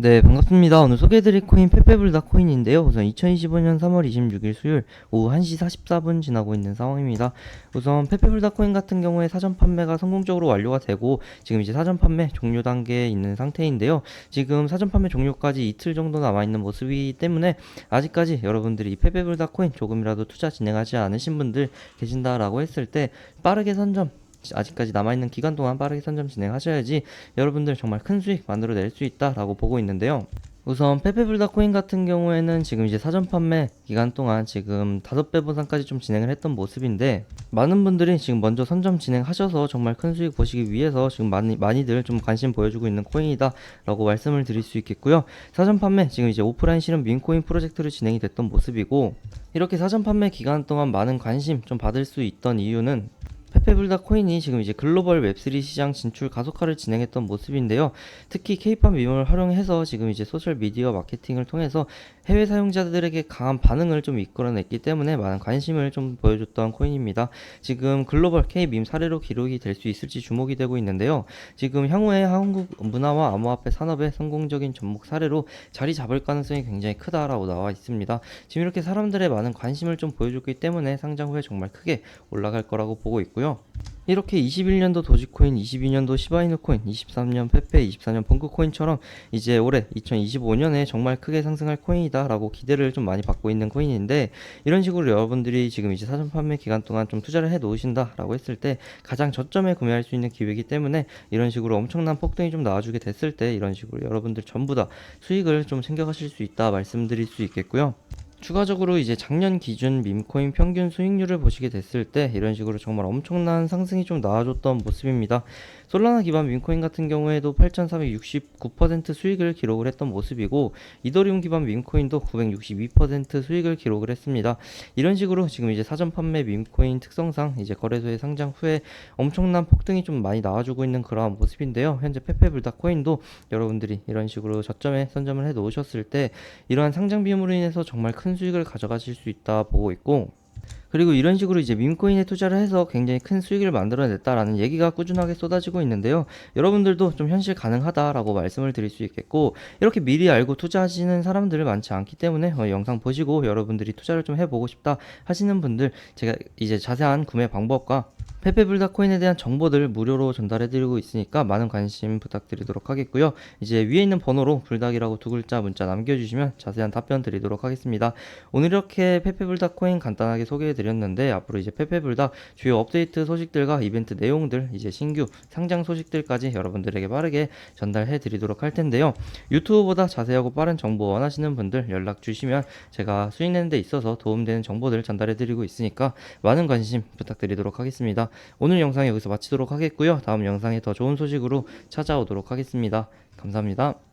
네, 반갑습니다. 오늘 소개해드릴 코인 페페불다 코인인데요. 우선 2025년 3월 26일 수요일 오후 1시 44분 지나고 있는 상황입니다. 우선 페페불다 코인 같은 경우에 사전 판매가 성공적으로 완료가 되고 지금 이제 사전 판매 종료 단계에 있는 상태인데요. 지금 사전 판매 종료까지 이틀 정도 남아있는 모습이기 때문에 아직까지 여러분들이 이 페페불다 코인 조금이라도 투자 진행하지 않으신 분들 계신다라고 했을 때 빠르게 선점 아직까지 남아있는 기간 동안 빠르게 선점 진행하셔야지 여러분들 정말 큰 수익 만들어낼 수 있다라고 보고 있는데요. 우선 페페불다 코인 같은 경우에는 지금 이제 사전 판매 기간 동안 지금 다섯 배 보상까지 좀 진행을 했던 모습인데 많은 분들이 지금 먼저 선점 진행하셔서 정말 큰 수익 보시기 위해서 지금 많이 많이들 좀 관심 보여주고 있는 코인이다 라고 말씀을 드릴 수 있겠고요. 사전 판매 지금 이제 오프라인 실험 민코인 프로젝트를 진행이 됐던 모습이고 이렇게 사전 판매 기간 동안 많은 관심 좀 받을 수 있던 이유는 페페불다 코인이 지금 이제 글로벌 웹3 시장 진출 가속화를 진행했던 모습인데요. 특히 케이팝 밈을 활용해서 지금 이제 소셜 미디어 마케팅을 통해서 해외 사용자들에게 강한 반응을 좀 이끌어냈기 때문에 많은 관심을 좀 보여줬던 코인입니다. 지금 글로벌 K-밈 사례로 기록이 될 수 있을지 주목이 되고 있는데요. 지금 향후에 한국 문화와 암호화폐 산업의 성공적인 접목 사례로 자리 잡을 가능성이 굉장히 크다라고 나와 있습니다. 지금 이렇게 사람들의 많은 관심을 좀 보여줬기 때문에 상장 후에 정말 크게 올라갈 거라고 보고 있고요. 이렇게 21년도 도지코인, 22년도 시바이누 코인, 23년 페페, 24년 벙크 코인처럼 이제 올해 2025년에 정말 크게 상승할 코인이다라고 기대를 좀 많이 받고 있는 코인인데 이런 식으로 여러분들이 지금 이제 사전 판매 기간 동안 좀 투자를 해 놓으신다라고 했을 때 가장 저점에 구매할 수 있는 기회이기 때문에 이런 식으로 엄청난 폭등이 좀 나와주게 됐을 때 이런 식으로 여러분들 전부 다 수익을 좀 챙겨가실 수 있다 말씀드릴 수 있겠고요. 추가적으로 이제 작년 기준 밈코인 평균 수익률을 보시게 됐을 때 이런 식으로 정말 엄청난 상승이 좀 나와줬던 모습입니다. 솔라나 기반 밈코인 같은 경우에도 8,469% 수익을 기록을 했던 모습이고 이더리움 기반 밈코인도 962% 수익을 기록을 했습니다. 이런 식으로 지금 이제 사전 판매 밈코인 특성상 이제 거래소에 상장 후에 엄청난 폭등이 좀 많이 나와주고 있는 그러한 모습인데요. 현재 페페불다 코인도 여러분들이 이런 식으로 저점에 선점을 해 놓으셨을 때 이러한 상장 비용으로 인해서 정말 큰 수익을 가져가실 수 있다 보고 있고 그리고 이런 식으로 이제 밈코인에 투자를 해서 굉장히 큰 수익을 만들어냈다라는 얘기가 꾸준하게 쏟아지고 있는데요. 여러분들도 좀 현실 가능하다라고 말씀을 드릴 수 있겠고 이렇게 미리 알고 투자하시는 사람들 많지 않기 때문에 어, 영상 보시고 여러분들이 투자를 좀 해보고 싶다 하시는 분들 제가 이제 자세한 구매 방법과 페페불다 코인에 대한 정보들 무료로 전달해드리고 있으니까 많은 관심 부탁드리도록 하겠고요. 이제 위에 있는 번호로 불닭이라고 두 글자 문자 남겨주시면 자세한 답변 드리도록 하겠습니다. 오늘 이렇게 페페불다 코인 간단하게 소개해드렸는데 앞으로 이제 페페불다 주요 업데이트 소식들과 이벤트 내용들 이제 신규 상장 소식들까지 여러분들에게 빠르게 전달해드리도록 할 텐데요. 유튜브보다 자세하고 빠른 정보 원하시는 분들 연락 주시면 제가 수익 내는 데 있어서 도움되는 정보들 전달해드리고 있으니까 많은 관심 부탁드리도록 하겠 오늘 영상 여기서 마치도록 하겠고요. 다음 영상에 더 좋은 소식으로 찾아오도록 하겠습니다. 감사합니다.